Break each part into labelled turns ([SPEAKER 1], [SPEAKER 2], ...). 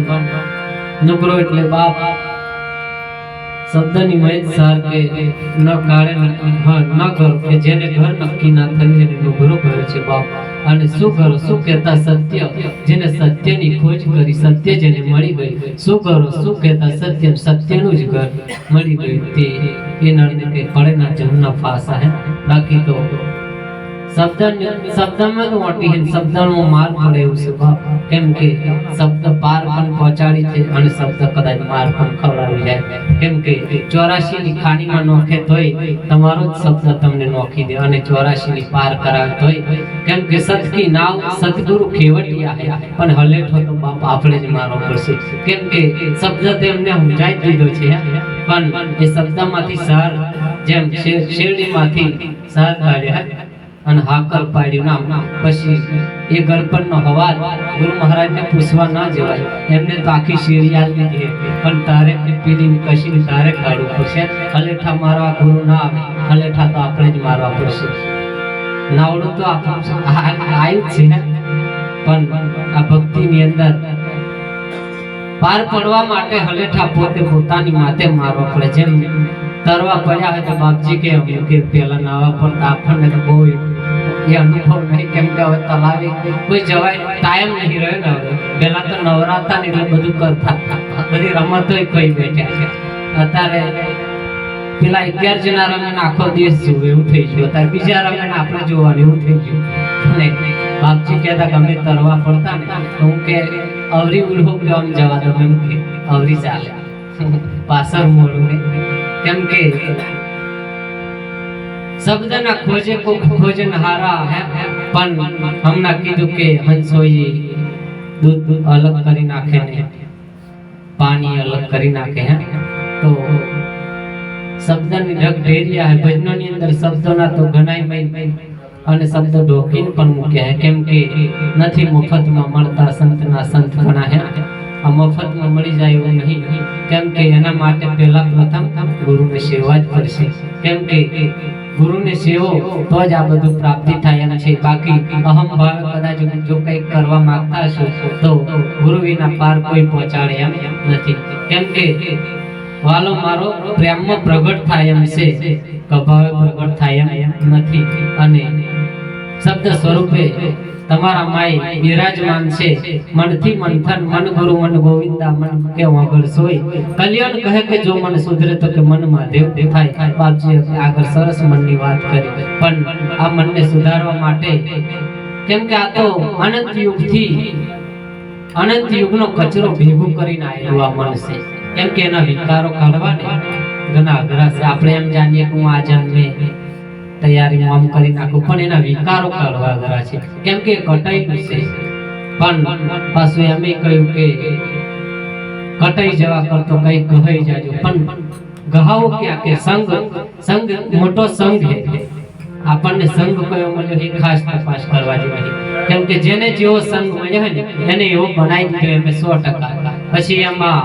[SPEAKER 1] પણ નુકરો એટલે બાપ. શબ્દની મહેજ સાર કે ન કાળે ન ન કરો, કે જેને ઘર નક્કી ના થયું એને નુકરો કહે છે બાપ. અને શું કરો? શું કહેતા સત્ય? જેને સત્યની ખોજ કરી, સત્ય જેને મળી ગઈ. શું કરો? શું કહેતા સત્ય? સત્યનું જ ઘર મળી ગયું. તે એ નળને કે પડેના જમના ફાસા હે? બાકી તો શબ્દ શબ્દમાં મોટી હે શબ્દનો માર એવું છે કેમ કે શબ્દ પાર પણ પહોંચાડી છે અને શબ્દ કદાચ માર પણ ખવડાવી જાય કેમ કે ચોરાશી ની ખાણીમાં નોખે તોય તમારો જ શબ્દ તમને નોખી દે અને ચોરાશી ની પાર કરાવે તોય. કેમ કે સતકી નાવ સતગુરુ ખેવટિયા હે, પણ હલેઠો તો બાપ આપણે જ મારો પડશે કેમ કે શબ્દ તેમને સમજાઈ દીધો છે પણ એ શબ્દમાંથી સાર જેમ શેર- શેરડીમાંથી સર કાઢ્યા અને હાકલ પાડ્યું નામ. પછી એ ગળપણનો હવાલ ગુરુ મહારાજને પૂછવા ના જવાય. એમને તો આખી સિરિયાલ લીધી પણ તારે પીલી કશી તારે કાઢવું પડશે? અલેઠા મારવા ગુરુ ના આવે. હલેઠા તો આપણે જ મારવા પડશે. નાવડું તો આવ્યું છે પણ આ ભક્તિની અંદર પાર પડવા માટે હલેઠા પોતે પોતાની માથે મારવા પડે. જેમ તરવા પડ્યા હોય તો બાપજી કે પેલા નાવા પણ આપણને તો બહુ એ અનુભવ નહીં કેમ કે હવે તલાવે કોઈ જવાય ટાઈમ નહીં રહ્યો ને હવે. પેલા તો નવરાતા ને એટલે બધું કરતા બધી રમતો કોઈ બેઠ્યા છે. અત્યારે પેલા અગિયાર જણા રમે આખો દિવસ જોવે એવું થઈ ગયું. અત્યારે બીજા રમે આપણે જોવાનું, એવું થઈ ગયું. અને બાપજી કહેતા કે અમે તરવા પડતા ને, તો હું કે અવરી ઉલ્હો કે જવા દો. એમ કે અવરી ચાલે. પાછળ મોડું ને કેમ કે શબ્દના ખોજે કો ખોજનહારા હે પણ હમણાં કીધું કે હંસોઈ દૂધ અલગ કરી નાખે ને પાણી અલગ કરી નાખે હે તો શબ્દની ઢગ ઢેરિયા હે ભજનોની અંદર શબ્દોના તો ઘણાય મય અને શબ્દ ઢોકીને પણ મૂક્યા હે કેમ કે નથી મફતમાં મળતા સંતના સંત ઘણા હે આ મફતમાં મળી જાય એવું નહીં કેમ કે એના માટે પહેલા પ્રથમ ગુરુને સેવા જ પડશે કેમ કે ગુરુને સેવો તો જ આ બધું પ્રાપ્તિ થાય એમ છે. બાકી અહમ ભાવે કદાચ જો કંઈક કરવા માંગતા હશો, તો ગુરુ વિના પાર કોઈ પહોંચાડે એમ નથી. કેમ કે વાલો મારો પ્રેમમાં પ્રગટ થાય એમ છે કભાવે પ્રગટ થાય એમ નથી. અને શબ્દ સ્વરૂપે તમારા માય બિરાજમાન છે. મનથી મંથન મન ગુરુ, મન ગોવિંદા, મન કે આગળ સોય? કલ્યાણ કહે કે જો મન સુધરે તો કે મનમાં દેવ દેખાય. બાપજી આગળ સરસ મનની વાત કરી. પણ આ મનને સુધારવા માટે કેમ કે આ તો અનંત યુગથી અનંત યુગનો કચરો ભેગું કરીને આવેલું આ મન છે. કેમ કે એના વિકારો કાઢવા ઘણા અઘરા છે. આપણે એમ જાણીએ કે હું આ જન્મે તૈયારી આમ કરી નાખું. પણ એના વિકારો કાઢવા અઘરા છે. કેમ કે કટાઈ છે. પણ પાછું એમ કહ્યું કે કટાઈ જવા કરતો કઈ ગહાઈ જાજો. પણ ગહાવો ક્યાં કે સંગ? સંગ મોટો સંગ હે આપણને સંગ કયો મળ્યો એ ખાસ તપાસ કરવા જેવી કેમ કે જેને જેવો સંગ મળ્યો ને, એને એવો બનાવી દીધો એમ સો ટકા. પછી એમાં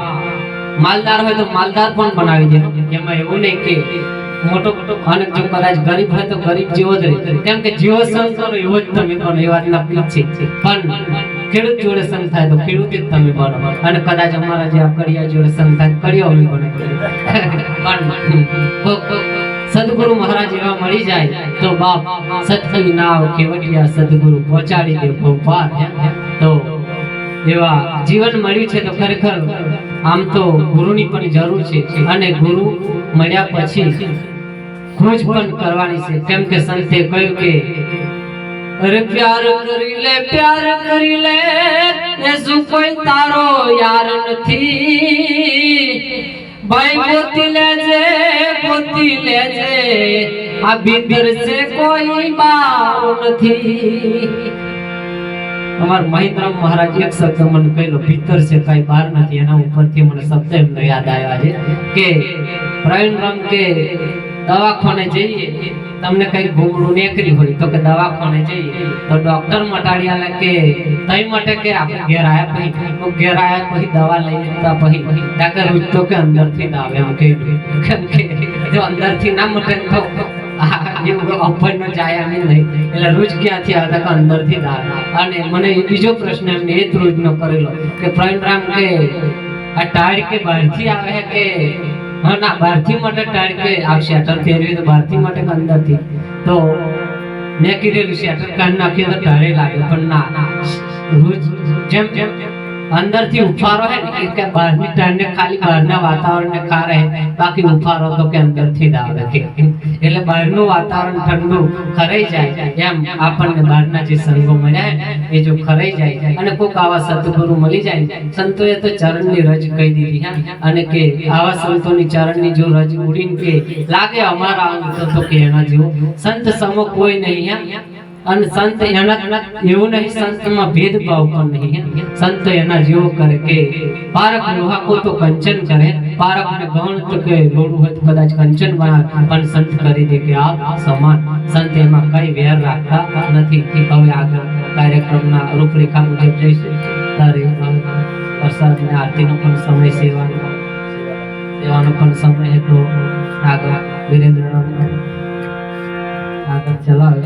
[SPEAKER 1] માલદાર હોય તો માલદાર પણ બનાવી દે. એમાં એવું નહીં કે મોટો મોટો અને જો કદાચ ગરીબ હોય તો ગરીબ જેવો જ રહે. કેમ કે જેવો સંગ એવો જ તમે બનો, એ વાતના પીછે. પણ ખેડૂત જોડે સંગ તો ખેડૂત જ તમે બનો. અને કદાચ અમારા જે કડિયા જોડે સંગ થાય કડિયા પણ સદગુરુ મહારાજ એવા મળી જાય તો બાપ સત્સંગ નાવ કેવડિયા સદગુરુ પહોંચાડી દે ભોપાલ. તો એવા જીવન મળ્યું છે તો ખરેખર આમ તો ગુરુની પણ જરૂર છે. અને ગુરુ મળ્યા પછી ખોજ પણ કરવાની છે. કેમ કે સંતે કહ્યું કે, અરે પ્યાર કરી લે, પ્યાર કરી લે એ શું કોઈ તારો યાર નથી. ભાઈ ગોતી લેજે ગોતી લેજે, આ ભીતર છે કોઈ બાવ નથી. અમાર મહિત્રમ મહારાજ એક શબ્દ મને કહેલો ભીતર છે કઈ બહાર નથી એના ઉપરથી મને શબ્દ એમનો યાદ આવ્યા છે કે પ્રવીણ રંગ કે દવાખાને જઈએ, તમને કઈ ભૂમડું નીકળી હોય તો કે દવાખાને જઈએ. તો ડોક્ટર મટાડી આલે કે, તઈ માટે કે આપણે ઘેર આયા પછી? તો ઘેર આયા પછી દવા લઈ લેતા પછી ડાક્ટર ઉઠતો કે અંદરથી જ આવે, એમ કે, જો અંદરથી ના મટે તો એવું કે બીજો પ્રશ્ન એમને એ જ રોજનો કરેલો કે પ્રવીણ કે, આ ટાળ કે બહારથી આવે કે? ના, બહારથી માટે ટાળ કે આવશે અટલ તો બહારથી માટે કે અંદરથી. તો મેં કીધેલું, શેટર કાઢ નાખ્યું તો ટાળે લાગે, પણ ના. રોજ જેમ જેમ અંદરથી ઉફારો હે કે બહારની ને ખાલી બહારના વાતાવરણને ખા રહે, બાકી ઉફારો તો કે અંદરથી જ આવે? કે એટલે બહારનું વાતાવરણ ઠંડુ ખરાઈ જાય એમ આપણને બહારના જે સંગો મળ્યા એ જો ખરાઈ જાય અને કોક આવા સદગુરુ મળી જાય સંતોએ તો ચરણની રજ કહી દીધી અને કે આવા સંતોની ચરણની જો રજ ઉડીને કે, લાગે અમારા અંગ તો કે એના જેવો. સંત સમો કોઈ નહીં અને સંત એના એવું નહીં, સંતમાં ભેદભાવ પણ નહીં. સંત એના જેવો કરે કે પારક લોહા કો તો કંચન કરે પારક ને ગૌણ તો કે લોડું હોય કદાચ કંચન પણ સંત કરી દે કે આ સમાન. સંત એમાં કઈ વેર રાખતા નથી. હવે આગળ કાર્યક્રમના રૂપરેખા મુજબ જઈશું. તારે પ્રસાદ ને આરતીનો પણ સમય સેવાનો. સેવાનો પણ સમય હતો. આગળ વીરેન્દ્ર આગળ ચલાવે.